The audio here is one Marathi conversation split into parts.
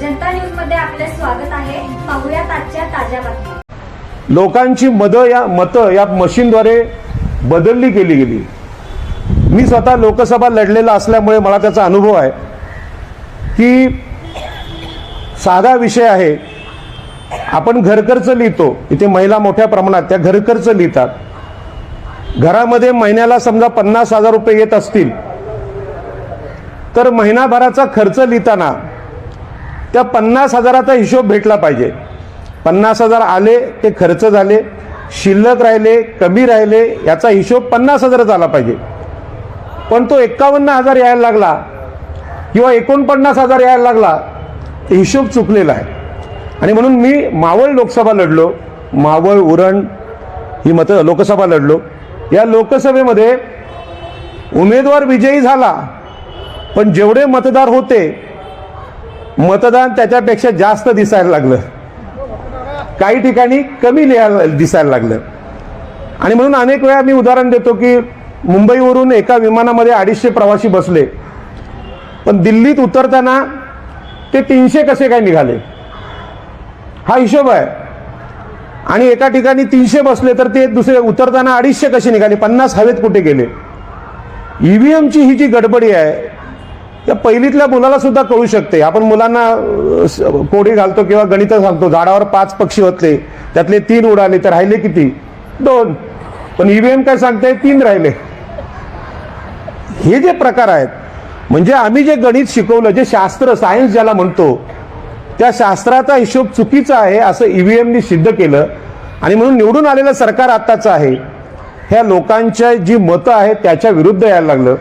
जनता न्यूजमध्ये आपले स्वागत आहे. पाहुयात आजच्या ताज्या बातम्या. लोकांची मद या मतं या मशीनद्वारे बदलली गेली गेली. मी स्वतः लोकसभा लढलेला असल्यामुळे मला त्याचा अनुभव आहे. की साधा विषय आहे. आपण घरखर्च लिहितो. इथे महिला मोठ्या प्रमाणात त्या घरखर्च लिहितात. घरामध्ये महिन्याला समजा पन्नास हजार रुपये येत असतील. तर महिनाभराचा खर्च लिहिताना त्या पन्नास हजाराचा हिशोब भेटला पाहिजे. पन्नास हजार आले ते खर्च झाले शिल्लक राहिले कमी राहिले याचा हिशोब पन्नास हजारच आला पाहिजे. पण तो एकावन्न हजार यायला लागला किंवा एकोणपन्नास हजार यायला लागला ते हिशोब चुकलेला आहे. आणि म्हणून मी मावळ लोकसभा लढलो मावळ उरण ही मतं लोकसभा लढलो. या लोकसभेमध्ये उमेदवार विजयी झाला पण जेवढे मतदार होते मतदान त्याच्यापेक्षा जास्त दिसायला लागलं. काही ठिकाणी कमी लिहायला दिसायला लागलं. आणि म्हणून अनेक वेळा मी उदाहरण देतो की मुंबईवरून एका विमानामध्ये अडीचशे प्रवासी बसले. पण दिल्लीत उतरताना ते तीनशे कसे काय निघाले? हा हिशोब आहे. आणि एका ठिकाणी तीनशे बसले तर ते दुसरे उतरताना अडीचशे कसे निघाले? पन्नास हवेत कुठे गेले? ईव्हीएमची ही जी गडबडी आहे या पहिलीतल्या मुलाला सुद्धा कळू शकते. आपण मुलांना कोडी घालतो किंवा गणित सांगतो झाडावर पाच पक्षी होतले त्यातले तीन उडाले तर राहिले किती? दोन. पण ईव्हीएम काय सांगते तीन राहिले. हे जे प्रकार आहेत म्हणजे आम्ही जे गणित शिकवलं जे शास्त्र सायन्स ज्याला म्हणतो त्या शास्त्राचा हिशोब चुकीचा आहे असं ईव्हीएमनी सिद्ध केलं. आणि म्हणून निवडून आलेलं सरकार आत्ताचं आहे. ह्या लोकांच्या जी मतं आहेत त्याच्या विरुद्ध यायला लागलं.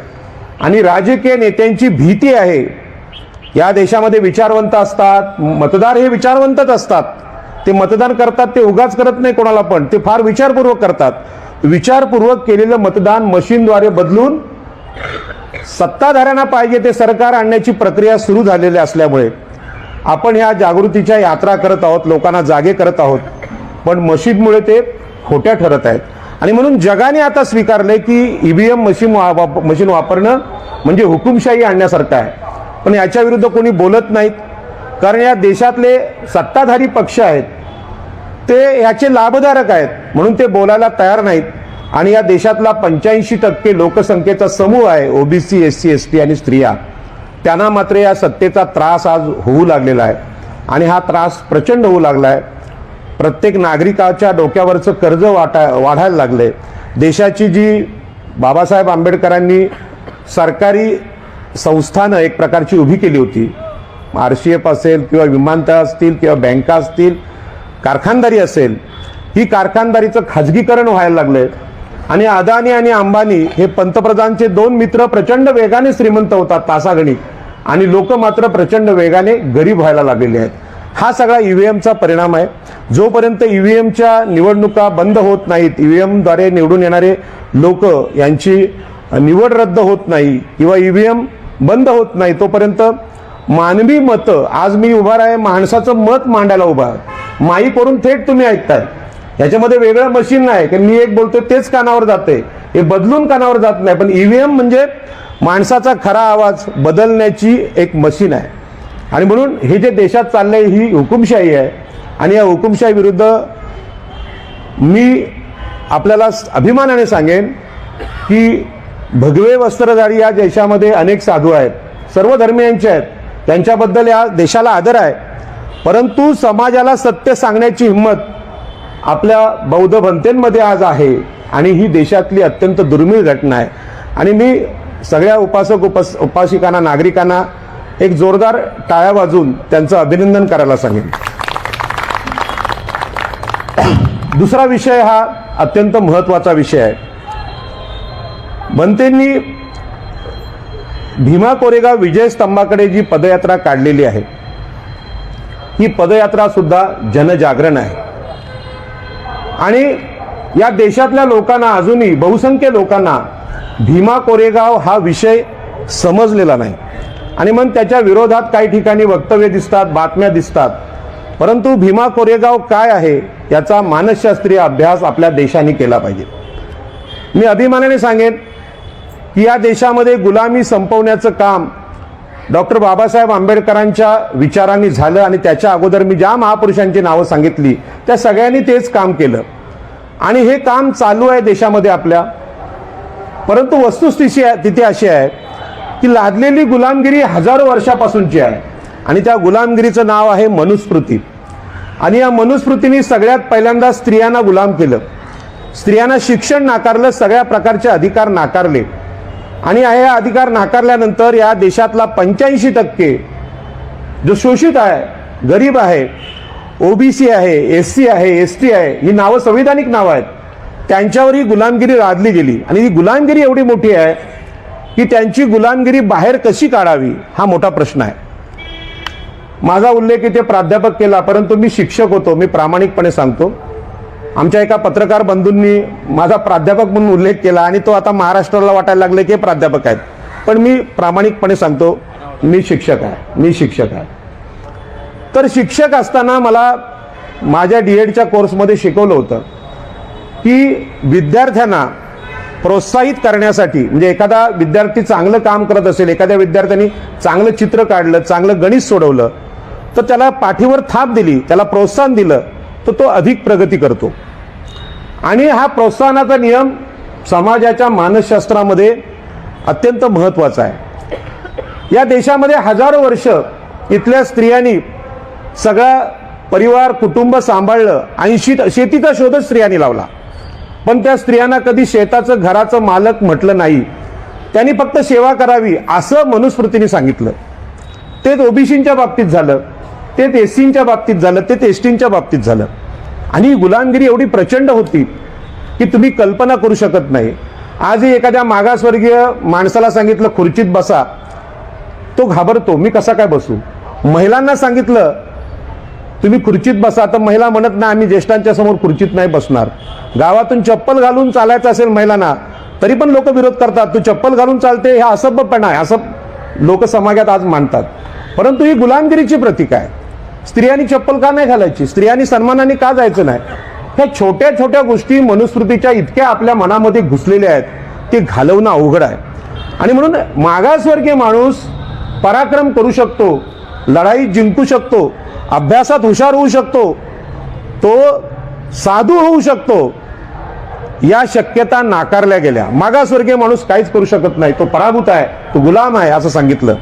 आणि राजकीय नेत्यांची भीती आहे. या देशामध्ये विचारवंत असतात मतदार हे विचारवंतच असतात. ते मतदान करतात ते उगाच करत नाही कोणाला पण ते फार विचारपूर्वक करतात. विचारपूर्वक केलेलं मतदान मशीनद्वारे बदलून सत्ताधाऱ्यांना पाहिजे ते सरकार आणण्याची प्रक्रिया सुरू झालेली असल्यामुळे आपण ह्या जागृतीच्या यात्रा करत आहोत लोकांना जागे करत आहोत. पण मशीनमुळे ते खोट्या ठरत आहेत. आणि म्हणून जगाने आता स्वीकारलंय की ईव्हीएम मशीन वा- वाप- मशीन वापरणं म्हणजे हुकुमशाही आणण्यासारखं आहे. पण याच्या विरुद्ध कोणी बोलत नाहीत. कारण या देशातले सत्ताधारी पक्ष आहेत ते याचे लाभधारक आहेत म्हणून ते बोलायला तयार नाहीत. आणि या देशातला पंच्याऐंशी टक्के लोकसंख्येचा समूह आहे OBC S C S T आणि स्त्रिया. त्यांना मात्र या सत्तेचा त्रास आज होऊ लागलेला आहे. आणि हा त्रास प्रचंड होऊ लागला आहे. प्रत्येक नागरिकाच्या डोक्यावरचं कर्ज वाटा वाढायला लागले. देशाची जी बाबासाहेब आंबेडकरांनी सरकारी संस्थानं एक प्रकारची उभी केली होती. आर सी एफ असेल किंवा विमानतळ असतील किंवा बँका असतील कारखानदारी असेल ही कारखानदारीचं खाजगीकरण व्हायला लागलंय आणि अदानी आणि अंबानी हे पंतप्रधानचे दोन मित्र प्रचंड वेगाने श्रीमंत होतात तासागणिक. आणि लोक मात्र प्रचंड वेगाने गरीब व्हायला लागलेले आहेत. हा सगळा ईव्हीएमचा परिणाम आहे. जोपर्यंत ईव्हीएमच्या निवडणुका बंद होत नाहीत ईव्हीएमद्वारे निवडून येणारे लोक यांची निवड रद्द होत नाही किंवा ईव्हीएम बंद होत नाही तोपर्यंत मानवी मतं आज मी उभा आहे माणसाचं मत मांडायला उभा माईक वरून थेट तुम्ही ऐकताय. याच्यामध्ये वेगळं मशीन नाही की मी एक बोलतोय तेच कानावर जाते हे बदलून कानावर जात नाही पण ईव्हीएम म्हणजे माणसाचा खरा आवाज बदलण्याची एक मशीन आहे. आणि म्हणून हे जे देशात चाललंय ही हुकुमशाही आहे. आणि या हुकुमशाही विरुद्ध मी आपल्याला अभिमानाने सांगेन की भगवे वस्त्रधारी या देशामध्ये अनेक साधू आहेत. सर्व धर्मियांचे आहेत. त्यांच्याबद्दल या देशाला आदर आहे. परंतु समाजाला सत्य सांगण्याची हिंमत आपल्या बौद्ध भंतेंमध्ये आज आहे आणि ही देशातली अत्यंत दुर्मिळ घटना आहे. आणि मी सगळ्या उपासक उपास उपासिकांना नागरिकांना एक जोरदार टाळ्या वाजून त्यांचं अभिनंदन करायला सांगेन. दुसरा विषय हा अत्यंत महत्त्वाचा विषय आहे. बनतेंनी भीमा कोरेगाव विजय स्तंभाकडे जी पदयात्रा काढलेली आहे ही पदयात्रा सुद्धा जनजागरण आहे. आणि या देशातल्या लोकांना अजूनही बहुसंख्य लोकांना भीमा कोरेगाव हा विषय समजलेला नाही. आणि मग त्याच्या विरोधात काही ठिकाणी वक्तव्य दिसतात बातम्या दिसतात. परंतु भीमा कोरेगाव काय आहे याचा मानसशास्त्रीय अभ्यास आपल्या देशाने केला पाहिजे. मी अभिमानाने सांगेन की या देशामध्ये गुलामी संपवण्याचं काम डॉक्टर बाबासाहेब आंबेडकरांच्या विचारांनी झालं आणि त्याच्या अगोदर मी ज्या महापुरुषांची नावं सांगितली त्या सगळ्यांनी तेच काम केलं. आणि हे काम चालू आहे देशामध्ये आपल्या. परंतु वस्तुस्थिती आहे- तिथे अशी आहे की लादलेली गुलामगिरी हजारो वर्षापासूनची आहे. आणि त्या गुलामगिरीचं नाव आहे मनुस्मृती. आणि या मनुस्मृतीने सगळ्यात पहिल्यांदा स्त्रियांना गुलाम केलं. स्त्रियांना शिक्षण नाकारलं सगळ्या प्रकारचे अधिकार नाकारले. आणि हे अधिकार नाकारल्यानंतर या देशातला पंच्याऐंशी टक्के जो शोषित आहे गरीब आहे ओबीसी आहे एस सी आहे एस टी आहे ही नावं संविधानिक नावं आहेत. त्यांच्यावर ही गुलामगिरी लादली गेली. आणि ही गुलामगिरी एवढी मोठी आहे की त्यांची गुलामगिरी बाहेर कशी काढावी हा मोठा प्रश्न आहे. माझा उल्लेख इथे प्राध्यापक केला परंतु मी शिक्षक होतो मी प्रामाणिकपणे सांगतो. आमच्या एका पत्रकार बंधूंनी माझा प्राध्यापक म्हणून उल्लेख केला आणि तो आता महाराष्ट्राला वाटायला लागले की प्राध्यापक आहेत. पण मी प्रामाणिकपणे सांगतो मी शिक्षक आहे मी शिक्षक आहे. तर शिक्षक असताना मला माझ्या डी एडच्या कोर्समध्ये शिकवलं होतं की विद्यार्थ्यांना प्रोत्साहित करण्यासाठी म्हणजे एखादा विद्यार्थी चांगलं काम करत असेल एखाद्या विद्यार्थ्यांनी चांगलं चित्र काढलं चांगलं गणित सोडवलं तर त्याला पाठीवर थाप दिली त्याला प्रोत्साहन दिलं तर तो अधिक प्रगती करतो. आणि हा प्रोत्साहनाचा नियम समाजाच्या मानसशास्त्रामध्ये अत्यंत महत्त्वाचा आहे. या देशामध्ये हजारो वर्ष इथल्या स्त्रियांनी सगळा परिवार कुटुंब सांभाळलं ऐंशी शेतीचा शोधच स्त्रियांनी लावला. पण त्या स्त्रियांना कधी शेताचं घराचं मालक म्हटलं नाही. त्यांनी फक्त सेवा करावी असं मनुस्मृतीने सांगितलं. तेच ओबीसींच्या बाबतीत झालं. तेच एससींच्या बाबतीत झालं तेच एसटींच्या बाबतीत झालं. आणि गुलामगिरी एवढी प्रचंड होती की तुम्ही कल्पना करू शकत नाही. आजही एखाद्या मागासवर्गीय माणसाला सांगितलं खुर्चीत बसा. तो घाबरतो मी कसा काय बसू? महिलांना सांगितलं तुम्ही खुर्चीत बसा. तर महिला म्हणत नाही आम्ही ज्येष्ठांच्या समोर खुर्चीत नाही बसणार. गावातून चप्पल घालून चालायचं असेल महिलांना तरी पण लोक विरोध करतात. तू चप्पल घालून चालते हे असभ्यपणा आहे. असं लोक समाजात आज मानतात. परंतु ही गुलामगिरीची प्रतीक आहे. स्त्रियांनी चप्पल का नाही घालायची? स्त्रियांनी सन्मानाने का जायचं नाही? ह्या छोट्या छोट्या गोष्टी मनुस्मृतीच्या इतक्या आपल्या मनामध्ये घुसलेल्या आहेत ते घालवणं अवघड आहे. आणि म्हणून मागासवर्गीय माणूस पराक्रम करू शकतो लढाई जिंकू शकतो अभ्यासात हुशार होऊ शकतो तो साधू होऊ शकतो या शक्यता नाकारल्या गेल्या. मागासवर्गीय माणूस काहीच करू शकत नाही. तो पराभूत आहे तो गुलाम आहे असं सांगितलं.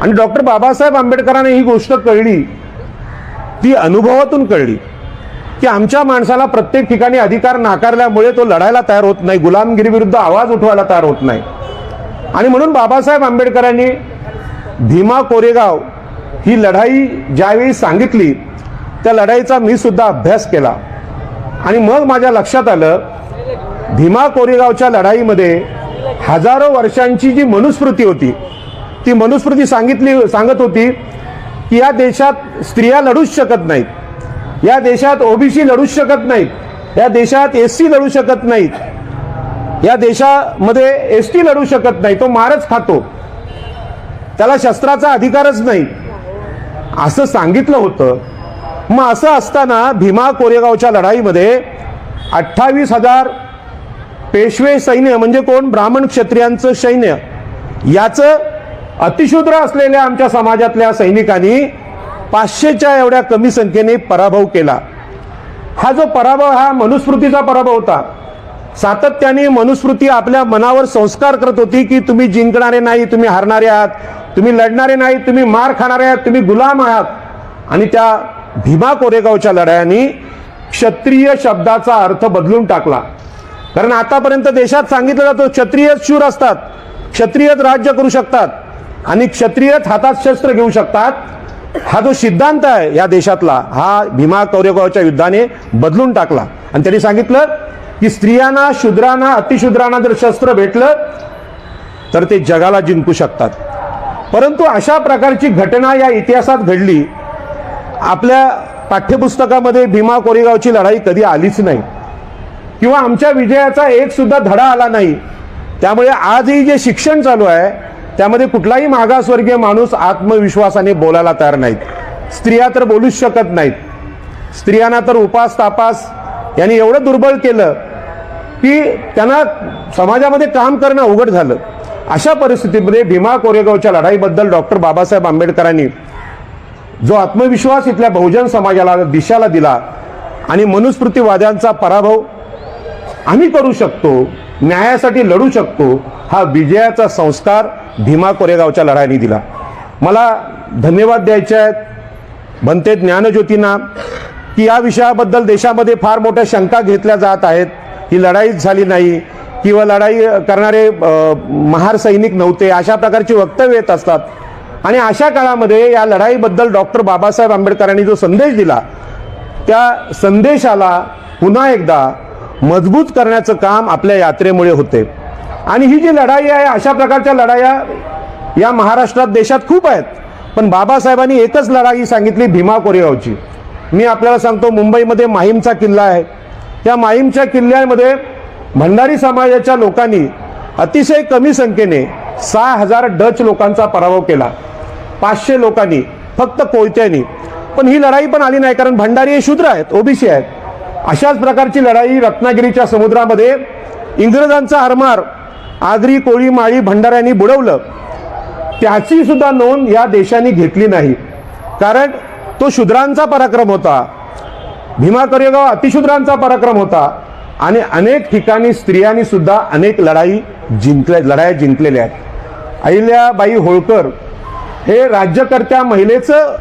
आणि डॉक्टर बाबासाहेब आंबेडकरांनी ही गोष्ट कळली. ती अनुभवातून कळली की आमच्या माणसाला प्रत्येक ठिकाणी अधिकार नाकारल्यामुळे तो लढायला तयार होत नाही गुलामगिरीविरुद्ध आवाज उठवायला तयार होत नाही. आणि म्हणून बाबासाहेब आंबेडकरांनी भीमा कोरेगाव ही लढाई ज्यावेळी सांगितली त्या लढाईचा मी सुद्धा अभ्यास केला. आणि मग माझ्या लक्षात आलं भीमा कोरेगावच्या लढाईमध्ये हजारो वर्षांची जी मनुस्मृती होती ती मनुस्मृती सांगितली सांगत होती की या देशात स्त्रिया लढूच शकत नाहीत. या देशात ओबीसी लढूच शकत नाहीत. या देशात एस सी लढू शकत नाहीत. या देशामध्ये एस टी लढू शकत नाही. तो मारच खातो. त्याला शस्त्राचा अधिकारच नाही. असं सांगितलं होतं. मग असं असताना भीमा कोरेगावच्या लढाईमध्ये अठ्ठावीस हजार पेशवे सैन्य म्हणजे कोण? ब्राह्मण क्षत्रियांचं सैन्य याचं अतिशूद्र असलेल्या आमच्या समाजातल्या सैनिकांनी पाचशेच्या एवढ्या कमी संख्येने पराभव केला. हा जो पराभव हा मनुस्मृतीचा पराभव होता. सातत्याने मनुस्मृती आपल्या मनावर संस्कार करत होती की तुम्ही जिंकणारे नाही तुम्ही हारणारे आहात तुम्ही लढणारे नाही तुम्ही मार खाणारे आहात तुम्ही गुलाम आहात. आणि त्या भीमा कोरेगावच्या लढायांनी क्षत्रिय शब्दाचा अर्थ बदलून टाकला. कारण आतापर्यंत देशात सांगितलं जातो क्षत्रियच शूर असतात क्षत्रियच राज्य करू शकतात. आणि क्षत्रियच हातात शस्त्र घेऊ शकतात. हा जो सिद्धांत आहे या देशातला हा भीमा कौरेगावच्या युद्धाने बदलून टाकला. आणि त्यांनी सांगितलं की स्त्रियांना शूद्रांना अतिशूद्रांना जर शस्त्र भेटलं तर ते जगाला जिंकू शकतात. परंतु अशा प्रकारची घटना या इतिहासात घडली. आपल्या पाठ्यपुस्तकामध्ये भीमा कोरेगावची लढाई कधी आलीच नाही. किंवा आमच्या विजयाचा एक सुद्धा धडा आला नाही. त्यामुळे आजही जे शिक्षण चालू आहे त्यामध्ये कुठलाही मागासवर्गीय माणूस आत्मविश्वासाने बोलायला तयार नाहीत. स्त्रिया तर बोलूच शकत नाहीत. स्त्रियांना तर उपास तापास यांनी एवढं दुर्बळ केलं की त्यांना समाजामध्ये काम करणं अवघड झालं. अशा परिस्थितीमध्ये भीमा कोरेगावच्या लढाईबद्दल डॉक्टर बाबासाहेब आंबेडकरांनी जो आत्मविश्वास इथल्या बहुजन समाजाला दिशाला दिला आणि मनुस्मृतीवाद्यांचा पराभव आम्ही करू शकतो न्यायासाठी लढू शकतो हा विजयाचा संस्कार भीमा कोरेगावच्या लढाईने दिला. मला धन्यवाद द्यायचे आहेत. बनते ज्ञानज्योतींना की या विषयाबद्दल देशामध्ये फार मोठ्या शंका घेतल्या जात आहेत. ही लढाईच झाली नाही किंवा लढाई करणारे महार सैनिक नव्हते अशा प्रकारची वक्तव्य येत असतात. आणि अशा काळामध्ये या लढाईबद्दल डॉक्टर बाबासाहेब आंबेडकरांनी जो संदेश दिला त्या संदेशाला पुन्हा एकदा मजबूत करण्याचं काम आपल्या यात्रेमुळे होते. आणि ही जी लढाई आहे अशा प्रकारच्या लढाया या महाराष्ट्रात देशात खूप आहेत. पण बाबासाहेबांनी एकच लढाई सांगितली भीमा कोरेगावची. मी आपल्याला सांगतो मुंबईमध्ये माहीमचा किल्ला आहे. त्या माहीमच्या किल्ल्यामध्ये भंडारी समाजाच्या लोकांनी अतिशय कमी संख्येने सहा हजार डच लोकांचा पराभव केला. पाचशे लोकांनी फक्त कोयत्यांनी. पण ही लढाई पण आली नाही कारण भंडारी हे शूद्र आहेत ओबीसी आहेत. अशाच प्रकारची लढाई रत्नागिरीच्या समुद्रामध्ये इंग्रजांचा आरमार आगरी कोळी माळी भंडाऱ्यांनी बुडवलं. त्याची सुद्धा नोंद या देशाने घेतली नाही. कारण तो शूद्रांचा पराक्रम होता. भीमा कोरेगाव अतिशूद्रांचा पराक्रम होता. आणि अनेक ठिकाणी स्त्रियांनी सुद्धा अनेक लढाई जिंकल्या लढाया जिंकलेल्या आहेत. अहिल्याबाई होळकर हे राज्यकर्त्या महिलेचं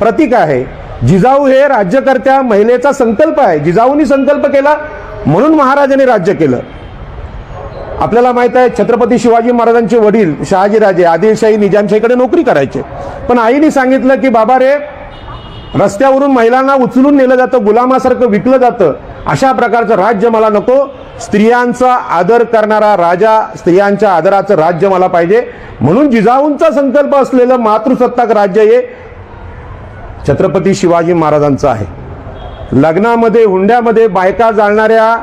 प्रतीक आहे. जिजाऊ हे राज्यकर्त्या महिलेचा संकल्प आहे. जिजाऊनी संकल्प केला म्हणून महाराजांनी राज्य केलं. आपल्याला माहीत आहे छत्रपती शिवाजी महाराजांचे वडील शहाजीराजे आदिलशाही निजामशाहीकडे नोकरी करायचे. पण आईने सांगितलं की बाबा रे रस्त्यावरून महिलांना उचलून नेलं जातं गुलामासारखं विकलं जातं. अशा प्रकारचं राज्य मला नको. स्त्रियांचा आदर करणारा राजा स्त्रियांच्या आदराचं राज्य मला पाहिजे. म्हणून जिजाऊंचा संकल्प असलेलं मातृसत्ताक राज्य हे छत्रपती शिवाजी महाराजांचं आहे. लग्नामध्ये हुंड्यामध्ये बायका जाळणाऱ्या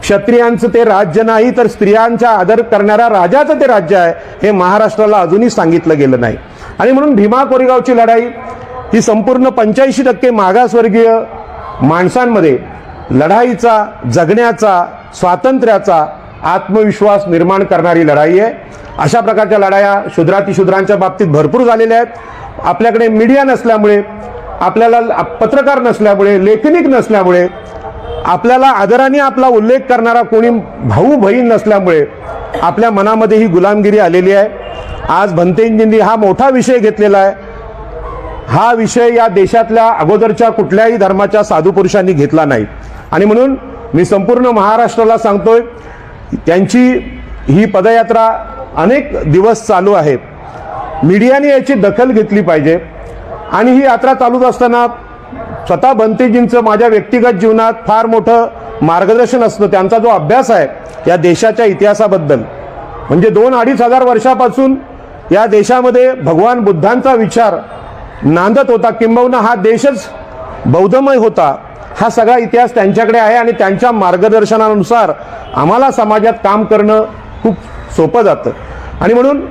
क्षत्रियांचं ते राज्य नाही तर स्त्रियांचा आदर करणाऱ्या राजाचं ते राज्य आहे हे महाराष्ट्राला अजूनही सांगितलं गेलं नाही. आणि म्हणून भीमा कोरेगावची लढाई ही संपूर्ण पंच्याऐंशी टक्के मागासवर्गीय माणसांमध्ये लढाईचा जगण्याचा स्वातंत्र्याचा आत्मविश्वास निर्माण करणारी लढाई आहे. अशा प्रकारच्या लढाया शूद्रातिशूद्रांच्या बाबतीत भरपूर झालेल्या आहेत. आपल्याकडे मीडिया नसल्यामुळे आपल्याला पत्रकार नसल्यामुळे लेखनिक नसल्यामुळे आपल्याला आदराने आपला उल्लेख करणारा कोणी भाऊ बहीण नसल्यामुळे आपल्या मनामध्ये ही गुलामगिरी आलेली आहे. आज भंतेंजींनी हा मोठा विषय घेतलेला आहे. हा विषय या देशातल्या अगोदरच्या कुठल्याही धर्माच्या साधू पुरुषांनी घेतला नाही. आणि म्हणून मी संपूर्ण महाराष्ट्राला सांगतोय त्यांची ही पदयात्रा अनेक दिवस चालू आहे. मीडियाने याची दखल घेतली पाहिजे. आणि ही यात्रा चालूच असताना स्वतः बंतीजींचं माझ्या व्यक्तिगत जीवनात फार मोठं मार्गदर्शन असतं. त्यांचा जो अभ्यास आहे या देशाच्या इतिहासाबद्दल. म्हणजे दोन अडीच हजार वर्षापासून या देशामध्ये भगवान बुद्धांचा विचार नांदत होता. किंबहुना हा देशच बौद्धमय होता. हा सगळा इतिहास त्यांच्याकडे आहे आणि त्यांच्या मार्गदर्शनानुसार आम्हाला समाजात काम करणं खूप सोपं जातं. आणि म्हणून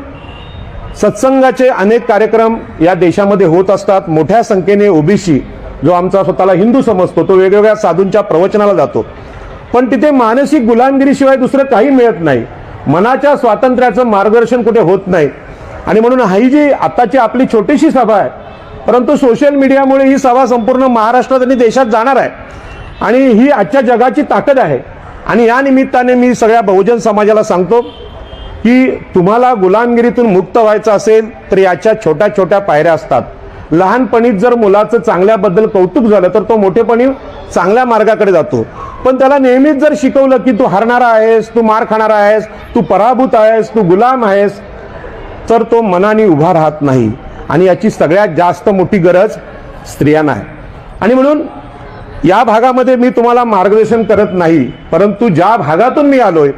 सत्संगाचे अनेक कार्यक्रम या देशामध्ये होत असतात. मोठ्या संख्येने ओबीसी जो आमचा स्वतःला हिंदू समजतो तो वेगवेगळ्या साधूंच्या प्रवचनाला जातो. पण तिथे मानसिक गुलामगिरीशिवाय दुसरं काही मिळत नाही. मनाच्या स्वातंत्र्याचं मार्गदर्शन कुठे होत नाही. आणि म्हणून ही जी आताची आपली छोटीशी सभा आहे परंतु सोशल मीडियामुळे ही सभा संपूर्ण महाराष्ट्रात आणि देशात जाणार आहे. आणि ही आजच्या जगाची ताकद आहे. आणि या निमित्ताने मी सगळ्या बहुजन समाजाला सांगतो की तुम्हाला गुलामगिरीतून मुक्त व्हायचं असेल तर याच्या छोट्या छोट्या पायऱ्या असतात. लहानपणीच जर मुलाचं चांगल्याबद्दल कौतुक झालं तर तो मोठेपणी चांगल्या मार्गाकडे जातो. पण त्याला नेहमीच जर शिकवलं की तू हरणारा आहेस तू मार खाणारा आहेस तू पराभूत आहेस तू गुलाम आहेस तर तो मनाने उभा राहत नाही. आणि याची सगळ्यात जास्त मोठी गरज स्त्रियांना आहे. आणि म्हणून या भागामध्ये मी तुम्हाला मार्गदर्शन करत नाही परंतु ज्या भागातून मी आलोय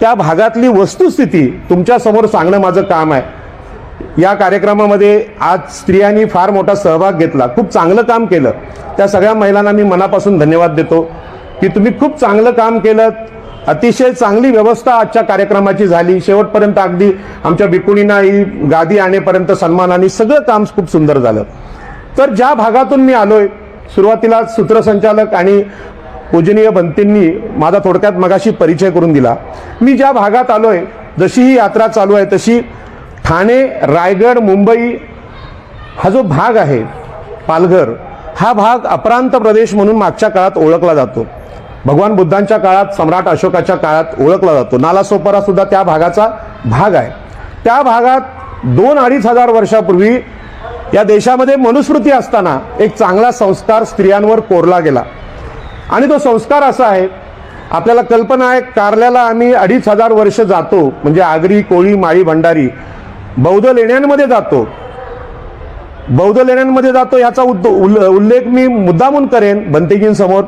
त्या भागातली वस्तुस्थिती तुमच्यासमोर सांगणं माझं काम आहे. या कार्यक्रमामध्ये आज स्त्रियांनी फार मोठा सहभाग घेतला. खूप चांगलं काम केलं. त्या सगळ्या महिलांना मी मनापासून धन्यवाद देतो की तुम्ही खूप चांगलं काम केलं. अतिशय चांगली व्यवस्था आजच्या कार्यक्रमाची झाली. शेवटपर्यंत अगदी आमच्या बिकुणींना ही गादी आणेपर्यंत सन्मानाने सगळं काम खूप सुंदर झालं. तर ज्या भागातून मी आलोय सुरुवातीला सूत्रसंचालक आणि पूजनीय बंतींनी माझा थोडक्यात मगाशी परिचय करून दिला. मी ज्या भागात आलोय जशी ही यात्रा चालू आहे तशी ठाणे रायगड मुंबई हा जो भाग आहे पालघर हा भाग अप्रांत प्रदेश म्हणून मागच्या काळात ओळखला जातो. भगवान बुद्धांच्या काळात सम्राट अशोकाच्या काळात ओळखला जातो. नालासोपारा सुद्धा त्या भागाचा भाग आहे. त्या भागात दोन अडीच हजार वर्षापूर्वी या देशामध्ये मनुस्मृती असताना एक चांगला संस्कार स्त्रियांवर कोरला गेला. आणि तो संस्कार असा आहे आपल्याला कल्पना आहे कारल्याला आम्ही अडीच हजार वर्ष जातो म्हणजे आगरी कोळी माळी भंडारी बौद्ध लेण्यांमध्ये जातो. बौद्ध लेण्यांमध्ये जातो याचा उद्द- उल्ल- उल्लेख मी मुद्दामून करेन बनतेजींसमोर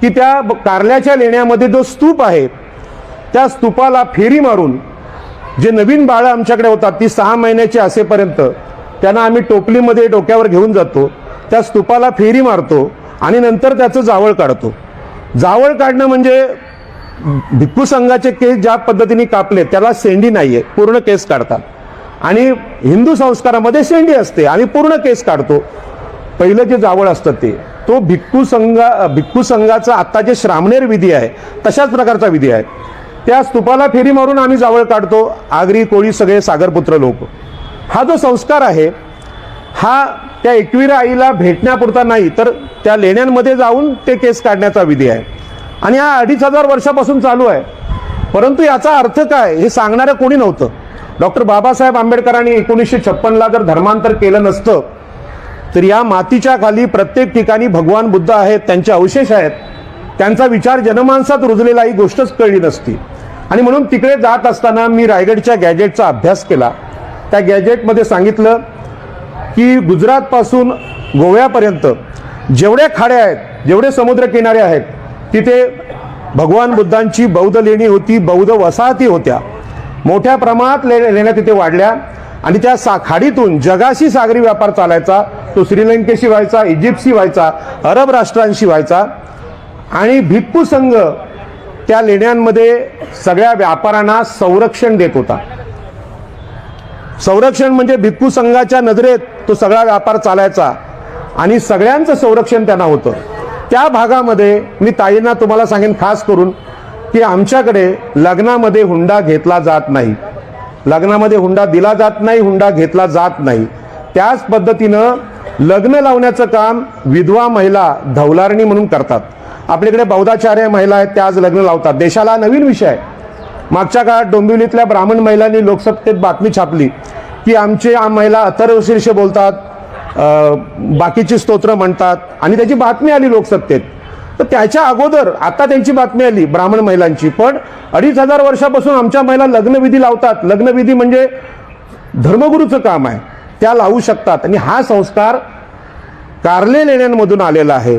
की त्या ब- कारल्याच्या लेण्यामध्ये जो स्तूप आहे त्या स्तूपाला फेरी मारून जे नवीन बाळं आमच्याकडे होतात ती सहा महिन्याची असेपर्यंत त्यांना आम्ही टोपलीमध्ये डोक्यावर घेऊन जातो त्या स्तूपाला फेरी मारतो आणि नंतर त्याचं जावळ काढतो. जावळ काढणं म्हणजे भिक्खू संघाचे केस ज्या पद्धतीने कापले त्याला सेंडी नाहीये पूर्ण केस काढतात. आणि हिंदू संस्कारामध्ये शेंडी असते. आम्ही पूर्ण केस काढतो. पहिलं जे जावळ असतं ते तो भिक्खू संघा भिक्खू संघाचा आत्ता जे श्रामणेर विधी आहे तशाच प्रकारचा विधी आहे. त्या स्तूपाला फेरी मारून आम्ही जावळ काढतो. आगरी कोळी सगळे सागरपुत्र लोक. हा जो संस्कार आहे हा त्या एकविरा आईला भेटण्यापुरता नाही तर त्या लेण्यांमध्ये जाऊन ते केस काढण्याचा विधी आहे. आणि हा अडीच हजार वर्षापासून चालू आहे. परंतु याचा अर्थ काय हे सांगणारं कोणी नव्हतं. डॉक्टर बाबासाहेब आंबेडकरांनी एकोणीसशे छप्पनला जर धर्मांतर केलं नसतं तर या मातीच्या खाली प्रत्येक ठिकाणी भगवान बुद्ध आहेत त्यांचे अवशेष आहेत. त्यांचा विचार जनमानसात रुजलेला ही गोष्टच कळली नसती. आणि म्हणून तिकडे जात असताना मी रायगडच्या गॅजेटचा अभ्यास केला. त्या गॅजेटमध्ये सांगितलं की गुजरातपासून गोव्यापर्यंत जेवढ्या खाड्या आहेत जेवढे समुद्रकिनारे आहेत तिथे भगवान बुद्धांची बौद्ध लेणी होती बौद्ध वसाहती होत्या. मोठ्या प्रमाणात लेण्या तिथे वाढल्या. आणि त्या सा खाडीतून जगाशी सागरी व्यापार चालायचा तो श्रीलंकेशी व्हायचा इजिप्तशी व्हायचा अरब राष्ट्रांशी व्हायचा. आणि भिक्खू संघ त्या लेण्यांमध्ये सगळ्या व्यापाऱ्यांना संरक्षण देत होता. संरक्षण म्हणजे भिक्खू संघाच्या नजरेत तो सगळा व्यापार चालायचा आणि सगळ्यांचं संरक्षण त्यांना होतं. त्या भागामध्ये मी ताईंना तुम्हाला सांगेन खास करून की आमच्याकडे लग्नामध्ये हुंडा घेतला जात नाही. लग्नामध्ये हुंडा दिला जात नाही हुंडा घेतला जात नाही. त्याच पद्धतीनं लग्न लावण्याचं काम विधवा महिला धवलारणी म्हणून करतात. आपल्याकडे बौद्धाचार्य महिला आहेत त्या आज लग्न लावतात. देशाला नवीन विषय आहे. मागच्या काळात डोंबिवलीतल्या ब्राह्मण महिलांनी लोकसत्तेत बातमी छापली की आमचे आम महिला अथर्वशीर्ष बोलतात बाकीची स्तोत्र म्हणतात आणि त्याची बातमी आली लोकसत्तेत तर त्याच्या अगोदर आता त्यांची बातमी आली ब्राह्मण महिलांची. पण अडीच हजार वर्षापासून आमच्या महिला लग्नविधी लावतात. लग्नविधी म्हणजे धर्मगुरूचं काम आहे. त्या लावू शकतात. आणि हा संस्कार कारले लेण्यांमधून आलेला आहे.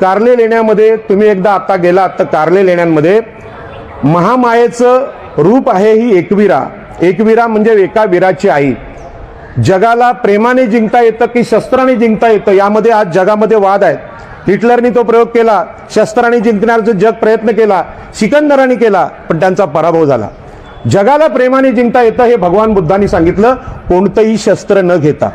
कारले लेण्यामध्ये तुम्ही एकदा आता गेलात तर कारले लेण्यांमध्ये महामायेचं रूप आहे ही एकवीरा. एकवीरा म्हणजे एका वीराची आई. जगाला प्रेमाने जिंकता येतं की शस्त्राने जिंकता येतं यामध्ये आज जगामध्ये वाद आहेत. हिटलरनी तो प्रयोग केला शस्त्राने जिंकण्याचा जग प्रयत्न केला सिकंदराने केला पण त्यांचा पराभव झाला. जगाला प्रेमाने जिंकता येतं हे भगवान बुद्धांनी सांगितलं कोणतंही शस्त्र न घेता.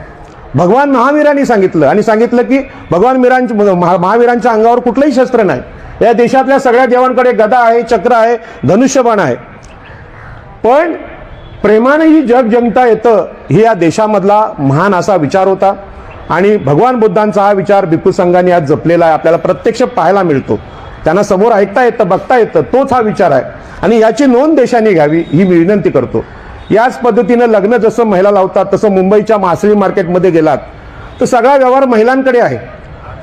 भगवान महावीरांनी सांगितलं आणि सांगितलं की भगवान मीरांच्या महा- महावीरांच्या अंगावर कुठलंही शस्त्र नाही. या देशातल्या सगळ्या देवांकडे गदा आहे चक्र आहे धनुष्यबाण आहे. पण प्रेमानेही जग जिंकता येतं हे या देशामधला महान असा विचार होता. आणि भगवान बुद्धांचा हा विचार भिक्खू संघाने आज जपलेला आहे. आपल्याला प्रत्यक्ष पाहायला मिळतो. त्यांना समोर ऐकता येतं बघता येतं तोच हा विचार आहे. आणि याची नोंद देशाने घ्यावी ही मी विनंती करतो. याच पद्धतीनं लग्न जसं महिला लावतात तसं मुंबईच्या मासळी मार्केटमध्ये गेलात तर सगळा व्यवहार महिलांकडे आहे.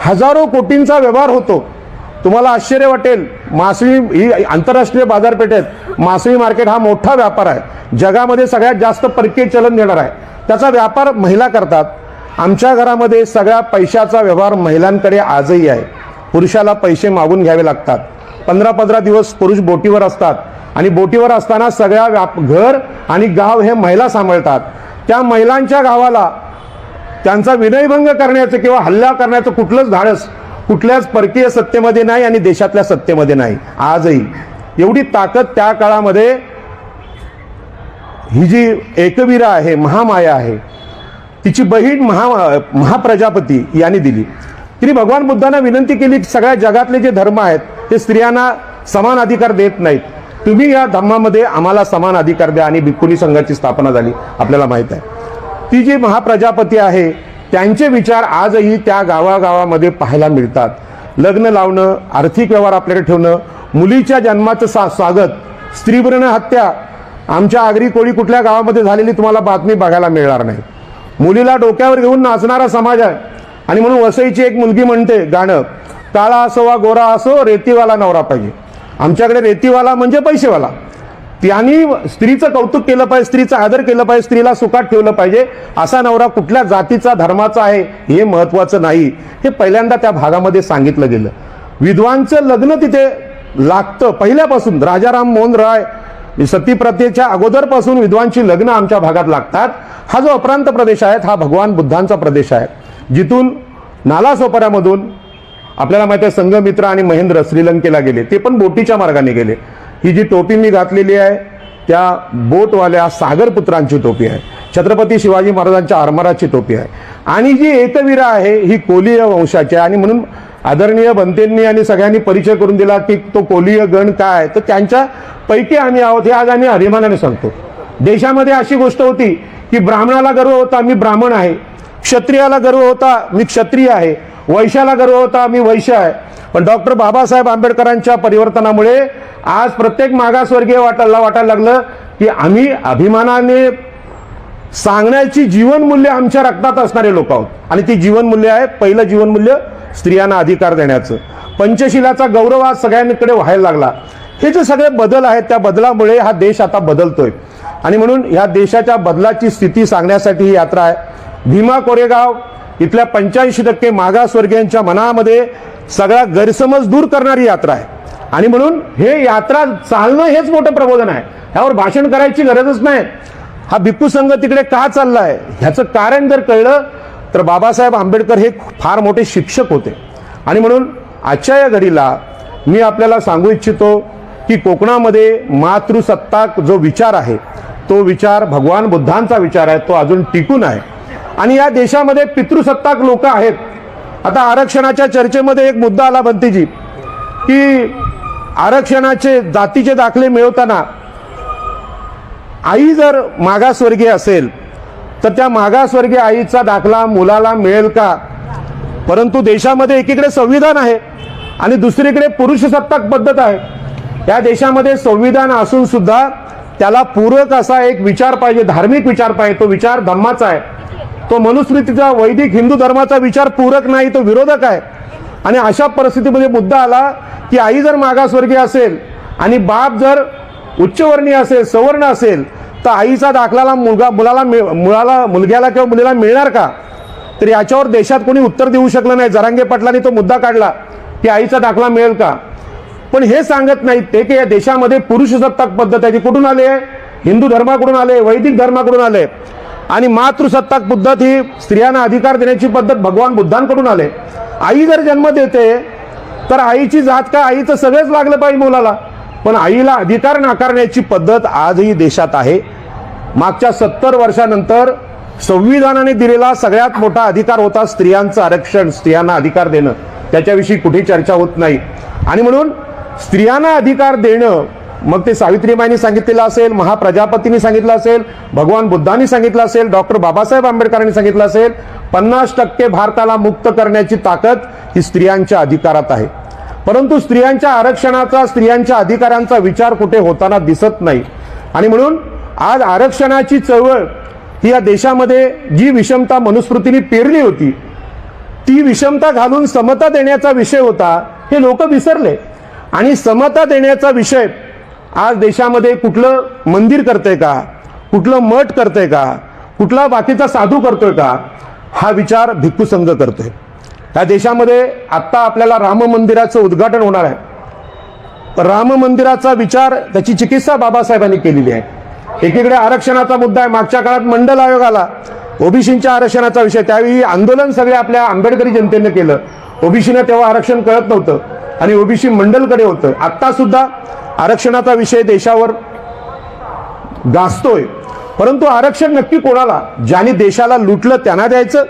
हजारो कोटींचा व्यवहार होतो. तुम्हाला आश्चर्य वाटेल मासळी ही आंतरराष्ट्रीय बाजारपेठेत मासळी मार्केट हा मोठा व्यापार आहे. जगामध्ये सगळ्यात जास्त परकीय चलन देणार आहे. त्याचा व्यापार महिला करतात. आमच्या घरामध्ये सगळ्या पैशाचा व्यवहार महिलांकडे आजही आहे. पुरुषाला पैसे मागून घ्यावे लागतात. पंधरा पंधरा दिवस पुरुष बोटीवर असतात आणि बोटीवर असताना सगळ्या व्याप घर आणि गाव हे महिला सांभाळतात. त्या महिलांच्या गावाला त्यांचा विनयभंग करण्याचं किंवा हल्ला करण्याचं कुठलंच धाडस कुठल्याच परकीय सत्तेमध्ये नाही आणि देशातल्या सत्तेमध्ये नाही. आजही. एवढी ताकद त्या काळामध्ये ही जी एकवीरा आहे महामाया आहे तिची बहीण महा महाप्रजापती यांनी दिली. तिने भगवान बुद्धांना विनंती केली की सगळ्या जगातले जे धर्म आहेत ते स्त्रियांना समान अधिकार देत नाहीत. तुम्ही या धर्मामध्ये आम्हाला समान अधिकार द्या आणि भिक्खुनी संघाची स्थापना झाली आपल्याला माहीत आहे. ती जी महाप्रजापती आहे त्यांचे विचार आजही त्या गावागावामध्ये पाहायला मिळतात. लग्न लावणं आर्थिक व्यवहार आपल्याकडे ठेवणं मुलीच्या जन्माचं सा स्वागत स्त्रीभ्रण हत्या आमच्या आगरी कोळी कुठल्या गावामध्ये झालेली तुम्हाला बातमी बघायला मिळणार नाही. मुलीला डोक्यावर घेऊन नाचणारा समाज आहे. आणि म्हणून वसईची एक मुलगी म्हणते गाणं काळा असो वा गोरा असो रेतीवाला नवरा पाहिजे. आमच्याकडे रेतीवाला म्हणजे पैसेवाला. त्यांनी स्त्रीचं कौतुक केलं पाहिजे स्त्रीचा आदर केलं पाहिजे स्त्रीला सुखात ठेवलं पाहिजे. असा नवरा कुठल्या जातीचा धर्माचा आहे हे महत्वाचं नाही. हे पहिल्यांदा त्या भागामध्ये सांगितलं गेलं. विधवांचं लग्न तिथे लागतं पहिल्यापासून. राजाराम मोहन राय सतीप्रथेच्या अगोदरपासून विद्वांची लग्न आमच्या भागात लागतात. हा जो अप्रांत प्रदेश आहे हा भगवान बुद्धांचा प्रदेश आहे. जिथून नालासोपाऱ्यामधून आपल्याला माहिती आहे संघमित्र आणि महेंद्र श्रीलंकेला गेले. ते पण बोटीच्या मार्गाने गेले. ही जी टोपी मी घातलेली आहे त्या बोटवाल्या सागरपुत्रांची टोपी आहे. छत्रपती शिवाजी महाराजांच्या आरमाराची टोपी आहे. आणि जी एकवीरा आहे ही कोलीय वंशाची आहे. आणि म्हणून आदरणीय बनतेंनी आणि सगळ्यांनी परिचय करून दिला की तो कोलीय गण काय? तर त्यांच्या पैकी आम्ही आहोत हे आज आम्ही अभिमानाने सांगतो. देशामध्ये अशी गोष्ट होती की ब्राह्मणाला गर्व होता मी ब्राह्मण आहे. क्षत्रियाला गर्व होता मी क्षत्रिय आहे. वैश्याला गर्व होता मी वैश्य आहे. पण डॉक्टर बाबासाहेब आंबेडकरांच्या परिवर्तनामुळे आज प्रत्येक मागासवर्गीय वाटायला वाटायला लागलं की आम्ही अभिमानाने सांगण्याची जीवनमूल्य आमच्या रक्तात असणारे लोक आहोत. आणि ती जीवनमूल्य आहे पहिलं जीवनमूल्य स्त्रियांना अधिकार देण्याचं. पंचशिलाचा गौरव आज सगळ्यांकडे व्हायला लागला. हे जे सगळे बदल आहेत त्या बदलामुळे हा देश आता बदलतोय. आणि म्हणून ह्या देशाच्या बदलाची स्थिती सांगण्यासाठी ही यात्रा आहे. भीमा कोरेगाव इथल्या पंच्याऐंशी टक्के मागासवर्गीयांच्या मनामध्ये सगळा गैरसमज दूर करणारी यात्रा आहे. आणि म्हणून हे यात्रा चालणं हेच मोठं प्रबोधन आहे. ह्यावर भाषण करायची गरजच नाही. हा भिक्खू संघ तिकडे का चाललाय? ह्याचं कारण जर कळलं तर बाबासाहेब आंबेडकर हे फार मोठे शिक्षक होते. आणि म्हणून आजच्या या घडीला मी आपल्याला सांगू इच्छितो की कोकणामध्ये मातृसत्ताक जो विचार आहे तो विचार भगवान बुद्धांचा विचार आहे तो अजून टिकून आहे. आणि या देशामध्ये पितृसत्ताक लोक आहेत. आता आरक्षणाच्या चर्चेमध्ये एक मुद्दा आला बनतेजी की आरक्षणाचे जातीचे दाखले मिळवताना आई जर मागासवर्गीय असेल तर त्या मागासवर्गीय आईचा दाखला मुलाला मिळेल का? परंतु देशामध्ये एकीकडे संविधान आहे आणि दुसरीकडे पुरुषसत्ताक पद्धत आहे. या देशामध्ये संविधान असून सुद्धा त्याला पूरक असा एक विचार पाहिजे धार्मिक विचार पाहिजे. तो विचार धम्माचा आहे. तो मनुस्मृतीचा वैदिक हिंदू धर्माचा विचार पूरक नाही तो विरोधक आहे. आणि अशा परिस्थितीमध्ये मुद्दा आला की आई जर मागासवर्गीय असेल आणि बाप जर उच्चवर्णीय असेल सवर्ण असेल तर आईचा दाखलाला मुलगा मुलाला मिळ- मुलाला मुलग्याला किंवा मुलीला मिळणार का? तर याच्यावर देशात कोणी उत्तर देऊ शकलं नाही. जरांगे पाटलांनी तो मुद्दा काढला की आईचा दाखला मिळेल का? पण हे सांगत नाहीत ते की या देशामध्ये पुरुषसत्ताक पद्धत आहे. ती कुठून आली आहे? हिंदू धर्माकडून आले वैदिक धर्माकडून आले आणि मातृसत्ताक पद्धत ही स्त्रियांना अधिकार देण्याची पद्धत भगवान बुद्धांकडून आले आई जर जन्म देते तर आईची जात का आईचं सगळंच लागलं पाहिजे मुलाला. पण आईला अधिकार नाकारण्याची पद्धत आजही देशात आहे. मागच्या सत्तर वर्षानंतर संविधानाने दिलेला सगळ्यात मोठा अधिकार होता स्त्रियांचं आरक्षण स्त्रियांना अधिकार देणं. त्याच्याविषयी कुठेही चर्चा होत नाही. आणि म्हणून स्त्रियांना अधिकार देणं मग ते सावित्रीबाईंनी सांगितलेलं असेल महाप्रजापतींनी सांगितलं असेल भगवान बुद्धांनी सांगितलं असेल डॉक्टर बाबासाहेब आंबेडकरांनी सांगितलं असेल पन्नास टक्के भारताला मुक्त करण्याची ताकद ही स्त्रियांच्या अधिकारात आहे. परंतु स्त्रियांच्या आरक्षणाचा स्त्रियांच्या अधिकारांचा विचार कुठे होताना दिसत नाही. आणि म्हणून आज आरक्षणाची चळवळ ही या देशामध्ये जी विषमता मनुस्मृतीने पेरली होती ती विषमता घालून समता देण्याचा विषय होता हे लोक विसरले. आणि समता देण्याचा विषय आज देशामध्ये कुठलं मंदिर करतंय का? कुठलं मठ करतंय का? कुठला बाकीचा साधू करतोय का? हा विचार भिक्खू संघ करतोय. या देशामध्ये आत्ता आपल्याला राम मंदिराचं उद्घाटन होणार आहे. राम मंदिराचा विचार त्याची चिकित्सा बाबासाहेबांनी केलेली आहे. एकीकडे आरक्षणाचा मुद्दा आहे मागच्या काळात मंडल आयोग आला. ओबीसींच्या आरक्षणाचा विषय त्यावेळी आंदोलन सगळे आपल्या आंबेडकरी जनतेनं केलं. ओबीसीनं तेव्हा आरक्षण कळत नव्हतं आणि ओबीसी मंडलकडे होतं. आत्ता सुद्धा आरक्षणाचा विषय देशावर गाजतोय. परंतु आरक्षण नक्की कोणाला? ज्यांनी देशाला लुटलं त्यांना द्यायचं.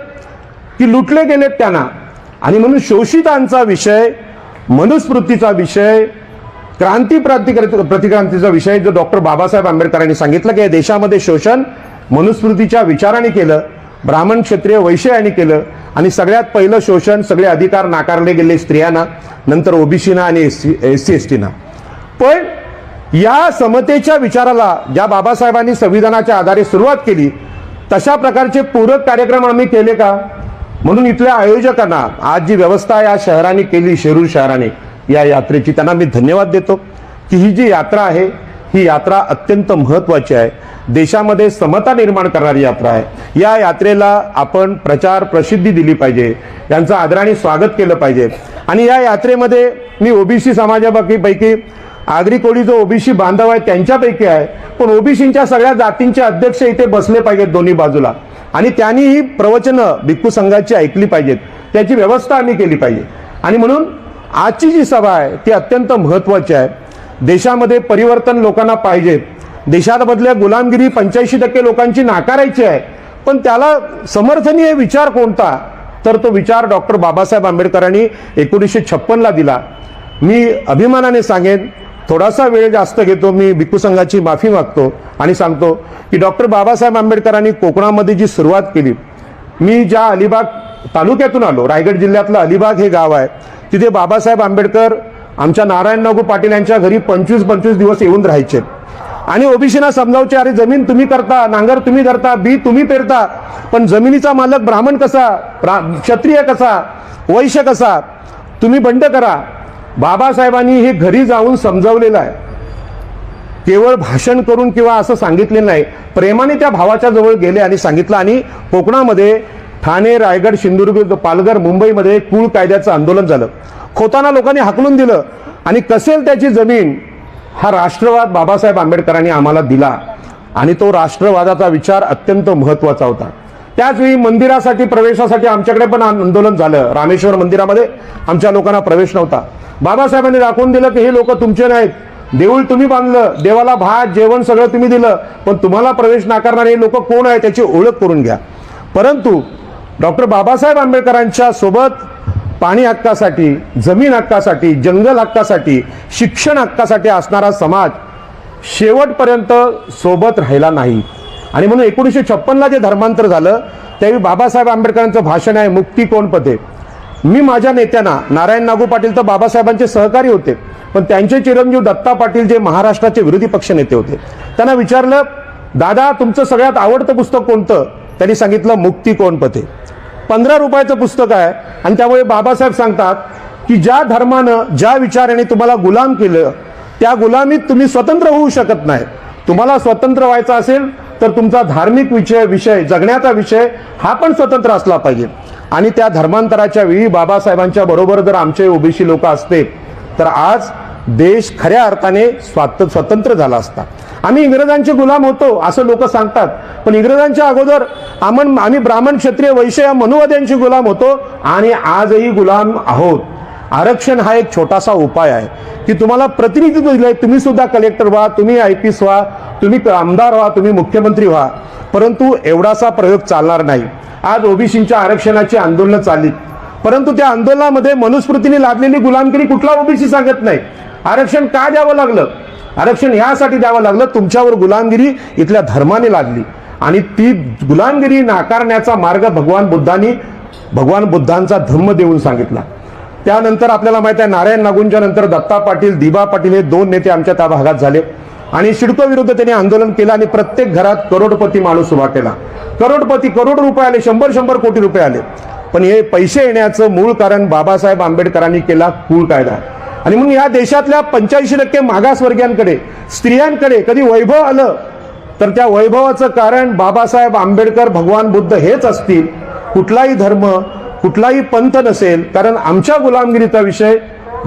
की लुटले गेलेत त्यांना? आणि म्हणून शोषितांचा विषय मनुस्मृतीचा विषय क्रांती प्रतिक्रांतीचा विषय जो डॉक्टर बाबासाहेब आंबेडकरांनी सांगितलं की या देशामध्ये शोषण मनुस्मृतीच्या विचाराने केलं ब्राह्मण क्षत्रिय वैश्याने केलं आणि सगळ्यात पहिलं शोषण सगळे अधिकार नाकारले गेले स्त्रियांना नंतर ओबीसीना आणि S C S C S टीना. पण या समतेच्या विचाराला ज्या बाबासाहेबांनी संविधानाच्या आधारे सुरुवात केली तशा प्रकारचे पूरक कार्यक्रम आम्ही केले का? म्हणून इथल्या आयोजकांना आज जी व्यवस्था या शहराने केली शिरूर शहराने या यात्रेची त्यांना मी धन्यवाद देतो की ही जी यात्रा आहे ही यात्रा अत्यंत महत्वाची आहे. देशामध्ये समता निर्माण करणारी यात्रा आहे. या यात्रेला आपण प्रचार प्रसिद्धी दिली पाहिजे यांचं आदराने स्वागत केलं पाहिजे. आणि या यात्रेमध्ये मी ओबीसी समाजापैकी आगरी कोळी जो ओबीसी बांधव आहे त्यांच्यापैकी आहे. पण ओबीसींच्या सगळ्या जातींचे अध्यक्ष इथे बसले पाहिजेत दोन्ही बाजूला. आणि त्यांनी ही प्रवचनं भिक्खू संघाची ऐकली पाहिजेत. त्याची व्यवस्था आम्ही केली पाहिजे. आणि म्हणून आजची जी सभा आहे ती अत्यंत महत्वाची आहे. देशामध्ये परिवर्तन लोकांना पाहिजेत. देशामधल्या गुलामगिरी पंच्याऐंशी टक्के लोकांची नाकारायची आहे. पण त्याला समर्थनीय विचार कोणता? तर तो विचार डॉक्टर बाबासाहेब आंबेडकरांनी एकोणीसशे छप्पनला दिला. मी अभिमानाने सांगेन थोडासा वेळ जास्त घेतो मी भिक्खू संघाची माफी मागतो आणि सांगतो की डॉक्टर बाबासाहेब आंबेडकरांनी कोकणामध्ये जी सुरुवात केली मी ज्या अलिबाग तालुक्यातून आलो रायगड जिल्ह्यातलं अलिबाग हे गाव आहे तिथे बाबासाहेब आंबेडकर आमच्या नारायण नागू पाटील यांच्या घरी पंचवीस पंचवीस दिवस येऊन राहायचे. आणि ओबीसीना समजावचे अरे जमीन तुम्ही करता नांगर तुम्ही धरता बी तुम्ही पेरता पण जमिनीचा मालक ब्राह्मण कसा ब्रा- क्षत्रिय कसा वैश्य कसा तुम्ही बंड करा बाबासाहेबांनी हे घरी जाऊन समजावलेलं आहे. केवळ भाषण करून किंवा असं सांगितले नाही प्रेमाने त्या भावाच्या जवळ गेले आणि सांगितलं आणि कोकणामध्ये ठाणे रायगड सिंधुदुर्ग पालघर मुंबईमध्ये कुळ कायद्याचं आंदोलन झालं. खोताना लोकांनी हाकलून दिलं आणि कसेल त्याची जमीन हा राष्ट्रवाद बाबासाहेब आंबेडकरांनी आम्हाला दिला आणि तो राष्ट्रवादाचा विचार अत्यंत महत्त्वाचा होता. त्याचवेळी मंदिरासाठी प्रवेशासाठी आमच्याकडे पण आंदोलन झालं. रामेश्वर मंदिरामध्ये आमच्या लोकांना प्रवेश नव्हता. बाबासाहेबांनी दाखवून दिलं की हे लोक तुमचे नाहीत. देऊळ तुम्ही बांधलं देवाला भात जेवण सगळं तुम्ही दिलं पण तुम्हाला प्रवेश नाकारणारे लोक कोण आहे त्याची ओळख करून घ्या. परंतु डॉक्टर बाबासाहेब आंबेडकरांच्या सोबत पाणी हक्कासाठी जमीन हक्कासाठी जंगल हक्कासाठी शिक्षण हक्कासाठी असणारा समाज शेवटपर्यंत सोबत राहिला नाही. आणि म्हणून एकोणीसशे छप्पनला जे धर्मांतर झालं त्यावेळी बाबासाहेब आंबेडकरांचं भाषण आहे मुक्ती कोण पते? मी माझ्या नेत्यांना नारायण नागू पाटील तर बाबासाहेबांचे सहकारी होते पण त्यांचे चिरंजीव दत्ता पाटील जे महाराष्ट्राचे विरोधी पक्ष नेते होते. त्यांना विचारलं दादा तुमचं सगळ्यात आवडतं पुस्तक कोणतं? त्यांनी सांगितलं मुक्ती कोण पते? पंधरा रुपयाचं पुस्तक आहे आणि त्यामुळे बाबासाहेब सांगतात की ज्या धर्मानं ज्या विचाराने तुम्हाला गुलाम केलं त्या गुलामीत तुम्ही स्वतंत्र होऊ शकत नाही. तुम्हाला स्वतंत्र व्हायचं असेल तर तुमचा धार्मिक विषय विषय जगण्याचा विषय हा पण स्वतंत्र असला पाहिजे. आणि त्या धर्मांतराच्या वेळी बाबासाहेबांच्या बरोबर जर आमचे ओबीसी लोक असते तर आज देश खऱ्या अर्थाने स्वात स्वतंत्र झाला असता. आम्ही इंग्रजांचे गुलाम होतो असं लोक सांगतात. पण इंग्रजांच्या अगोदर आम्ही आम्ही ब्राह्मण क्षत्रिय वैश्य या मनुवाद्यांचे गुलाम होतो आणि आजही गुलाम आहोत. आरक्षण हा एक छोटासा उपाय आहे की तुम्हाला प्रतिनिधित्व दिलंय. तुम्ही सुद्धा कलेक्टर व्हा तुम्ही आय पी एस व्हा तुम्ही आमदार व्हा तुम्ही मुख्यमंत्री व्हा. परंतु एवढासा प्रयोग चालणार नाही. आज ओबीसींच्या आरक्षणाची आंदोलनं चालली परंतु त्या आंदोलनामध्ये मनुस्मृतीने लादलेली गुलामगिरी कुठला ओबीसी सांगत नाही. आरक्षण का द्यावं लागलं? आरक्षण यासाठी द्यावं लागलं तुमच्यावर गुलामगिरी इथल्या धर्माने लादली. आणि ती गुलामगिरी नाकारण्याचा मार्ग भगवान बुद्धांनी भगवान बुद्धांचा धम्म देऊन सांगितला. त्यानंतर आपल्याला माहीत आहे नारायण नागूंच्या नंतर दत्ता पाटील दिबा पाटील हे दोन नेते आमच्या त्या भागात झाले. आणि सिडको विरुद्ध त्यांनी आंदोलन केलं आणि प्रत्येक घरात करोडपती माणूस उभा केला. करोडपती करोड रुपये आले शंभर शंभर कोटी रुपये आले. पण हे पैसे येण्याचं मूळ कारण बाबासाहेब आंबेडकरांनी केला कुळ कायदा. आणि म्हणून या देशातल्या पंच्याऐंशी टक्के मागासवर्गीयांकडे स्त्रियांकडे कधी वैभव आलं तर त्या वैभवाचं कारण बाबासाहेब आंबेडकर भगवान बुद्ध हेच असतील. कुठलाही धर्म कुठलाही पंथ नसेल कारण आमच्या गुलामगिरीचा विषय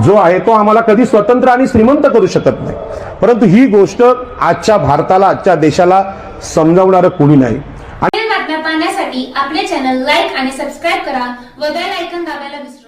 जो आहे तो आम्हाला कधी स्वतंत्र आणि श्रीमंत करू शकत नाही. परंतु ही गोष्ट आजच्या भारताला आजच्या देशाला समजावणारं कोणी नाही. पुढील बातम्या पाहण्यासाठी आपले चॅनल लाईक आणि सबस्क्राईब करा व बेल ऐकन दाबायला विसरू